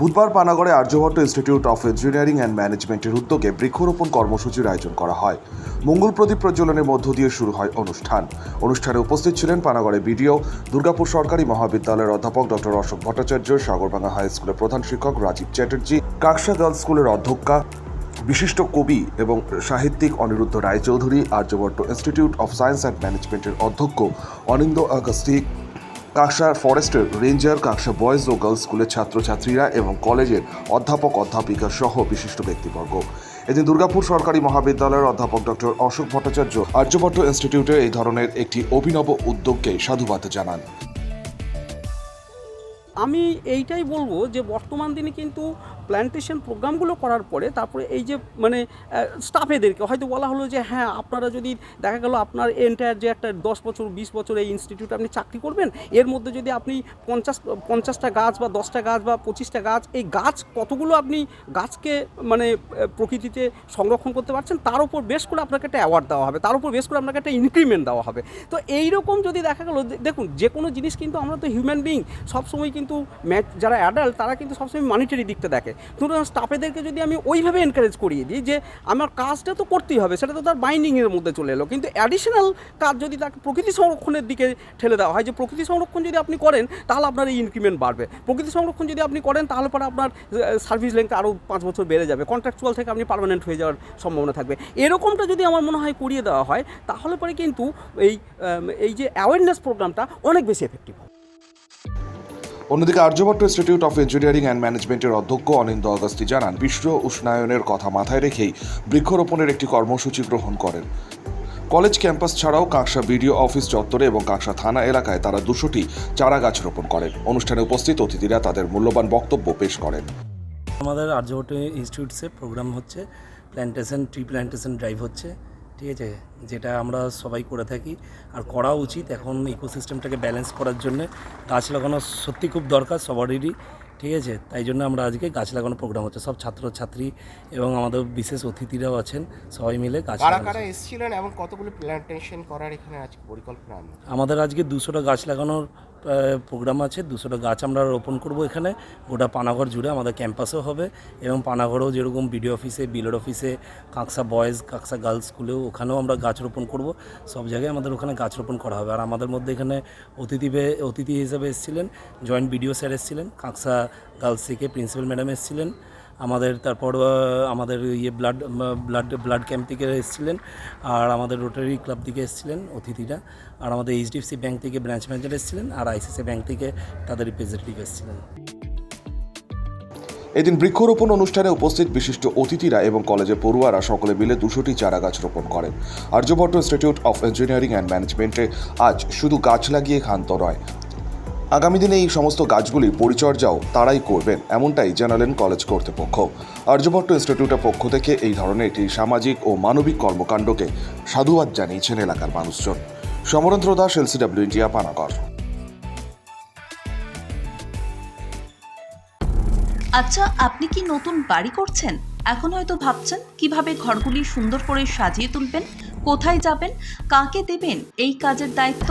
বুধবার পানাগড়ে Aryabhatta institute of engineering and ম্যানেজমেন্টের উদ্যোগে বৃক্ষরোপণ কর্মসূচির আয়োজন করা হয়। মঙ্গল প্রদীপ প্রজ্বলনের মধ্য দিয়ে শুরু হয় অনুষ্ঠান। অনুষ্ঠানে উপস্থিত ছিলেন পানাগড়ে বিডিও, দুর্গাপুর সরকারি মহাবিদ্যালয়ের অধ্যাপক ডক্টর অশোক ভট্টাচার্য, সাগরভাঙ্গা হাই স্কুলের প্রধান শিক্ষক রাজীব চ্যাটার্জি, কাকসা গার্লস স্কুলের অধ্যক্ষা, বিশিষ্ট কবি এবং সাহিত্যিক Aniruddha Roychowdhury, Aryabhatta institute of science and ম্যানেজমেন্টের অধ্যক্ষ অনিন্দ আগস্তি কাকসা ফরেস্টের রেঞ্জার, কাকসা বয়েজ ও গার্লস স্কুলের ছাত্রছাত্রীরা এবং কলেজের অধ্যাপক, অধ্যাপিকা সহ বিশিষ্ট ব্যক্তিবর্গ। এদিন দুর্গাপুর সরকারি মহাবিদ্যালয়ের অধ্যাপক ডক্টর অশোক ভট্টাচার্য আর্যভট্ট ইনস্টিটিউটের এই ধরনের একটি অভিনব উদ্যোগকে সাধুবাদ জানান। আমি এইটাই বলব যে বর্তমান দিনে কিন্তু প্ল্যান্টেশন প্রোগ্রামগুলো করার পরে তারপরে এই যে মানে স্টাফেদেরকে হয়তো বলা হলো যে হ্যাঁ আপনারা যদি, দেখা গেল আপনার এন্টায়ার যে একটা দশ বছর, বিশ বছর এই ইনস্টিটিউটে আপনি চাকরি করবেন, এর মধ্যে যদি আপনি পঞ্চাশ, পঞ্চাশটা গাছ বা দশটা গাছ বা পঁচিশটা গাছ, এই গাছ কতগুলো আপনি গাছকে মানে প্রকৃতিতে সংরক্ষণ করতে পারছেন, তার উপর বেশ করে আপনাকে একটা অ্যাওয়ার্ড দেওয়া হবে, তার উপর বেশ করে আপনাকে একটা ইনক্রিমেন্ট দেওয়া হবে। তো এইরকম যদি দেখা গেলো দেখুন, যে কোনো জিনিস কিন্তু আমরা তো হিউম্যান বিং সবসময় কিন্তু ম্যাচ যারা অ্যাডাল্ট তারা কিন্তু সবসময় মানিটারি দিকটা দেখে। ধরুন স্টাফেদেরকে যদি আমি ওইভাবে এনকারেজ করিয়ে দিই যে, আমার কাজটা তো করতেই হবে, সেটা তো তার বাইন্ডিংয়ের মধ্যে চলে এলো। কিন্তু অ্যাডিশনাল কাজ যদি তাকে প্রকৃতি সংরক্ষণের দিকে ঠেলে দেওয়া হয়, যে প্রকৃতি সংরক্ষণ যদি আপনি করেন, তাহলে আপনার এই ইনক্রিমেন্ট বাড়বে। প্রকৃতি সংরক্ষণ যদি আপনি করেন, তাহলে পরে আপনার সার্ভিস লেন্থ আরও পাঁচ বছর বেড়ে যাবে। কন্ট্রাকচুয়াল থেকে আপনি পারমানেন্ট হয়ে যাওয়ার সম্ভাবনা থাকবে। এরকমটা যদি আমার মনে হয় করিয়ে দেওয়া হয়, তাহলে পরে কিন্তু এই এই যে অ্যাওয়ারনেস প্রোগ্রামটা অনেক বেশি এফেক্টিভ হবে। অন্যদিকে Aryabhatta institute of engineering and ম্যানেজমেন্টের অধ্যক্ষ অনিন্দ অগস্তি জানান, বিশ্ব উষ্ণায়নের কথা মাথায় রেখেই বৃক্ষরোপণের একটি কর্মসূচি গ্রহণ করেন। কলেজ ক্যাম্পাস ছাড়াও কাঁকসা বিডিও অফিস চত্বরে এবং কাঁকসা থানা এলাকায় তারা দুশোটি চারা গাছ রোপণ করেন। অনুষ্ঠানে উপস্থিত অতিথিরা তাদের মূল্যবান বক্তব্য পেশ করেন। আমাদের আর্যভট্ট ইনস্টিটিউটসে প্রোগ্রাম হচ্ছে প্ল্যান্টেশন ট্রি প্ল্যান্টেশন ড্রাইভ হচ্ছে। ঠিক আছে? যেটা আমরা সবাই করে থাকি। আর করা উচিত এখন ইকোসিস্টেমটাকে ব্যালেন্স করার জন্য। গাছ লাগানো সত্যি খুব দরকার সবারই ঠিক আছে? তাই জন্য আমরা আজকে গাছ লাগানো প্রোগ্রাম হচ্ছে। সব ছাত্রছাত্রী এবং আমাদের বিশেষ অতিথিরাও আছেন। সবাই মিলে গাছ কারা এসেছিলেন এবং কতগুলো প্ল্যান্টেশন করার এখানে আজ পরিকল্পনা? আমাদের আজকে দুশোটা গাছ লাগানোর প্রোগ্রাম আছে, দুশোটা গাছ আমরা রোপণ করব এখানে। গোটা পানাঘর জুড়ে আমাদের ক্যাম্পাসেও হবে এবং পানাঘরেও যেরকম বিডিও অফিসে, বিলোর অফিসে, কাঁকসা বয়েজ, কাঁকসা গার্লস স্কুলেও ওখানেও আমরা গাছ রোপণ করব। সব জায়গায় আমাদের ওখানে গাছ রোপণ করা হবে। আর আমাদের মধ্যে এখানে অতিথি অতিথি হিসেবে এসেছিলেন, জয়েন্ট বিডিও স্যার এসেছিলেন, কাঁকসা গার্লস থেকে প্রিন্সিপাল ম্যাডাম এসেছিলেন। আমাদের তারপর আমাদের ইয়ে ব্লাড ব্লাড ব্লাড ক্যাম্প থেকে এসেছিলেন আর আমাদের রোটারি ক্লাব থেকে এসেছিলেন অতিথিরা আর আমাদের এইচডিএফসি ব্যাংক থেকে ব্রাঞ্চ ম্যানেজার এসেছিলেন আর আইসিসি ব্যাংক থেকে তাদের রিপ্রেজেন্টেটিভ এসেছিলেন। এদিন বৃক্ষরোপণ অনুষ্ঠানে উপস্থিত বিশিষ্ট অতিথিরা এবং কলেজের পড়ুয়ারা সকলে মিলে দুশোটি চারা গাছ রোপণ করেন। Aryabhatta institute of engineering and ম্যানেজমেন্টে আজ শুধু গাছ লাগিয়ে ক্ষান্ত নয় আগামী দিনে এই সমস্ত গাছগুলি পরিচর্যাও তারাই করবেন, এমনটাই জানালেন কলেজ কর্তৃপক্ষ। আর্যভট্ট ইনস্টিটিউটের পক্ষ থেকে এই ধরনের একটি সামাজিক ও মানবিক কর্মকাণ্ডকে সাধুবাদ জানিয়েছেন এলাকার মানুষজন। Samarendra Das, LCW India, Panagarh. আচ্ছা আপনি কি নতুন বাড়ি করছেন? এখন হয়তো ভাবছেন, কীভাবে ঘরগুলি সুন্দর করে সাজিয়ে তুলবেন? কোথায় যাবেন? কাকে দেবেন? এই কাজের দায়িত্ব?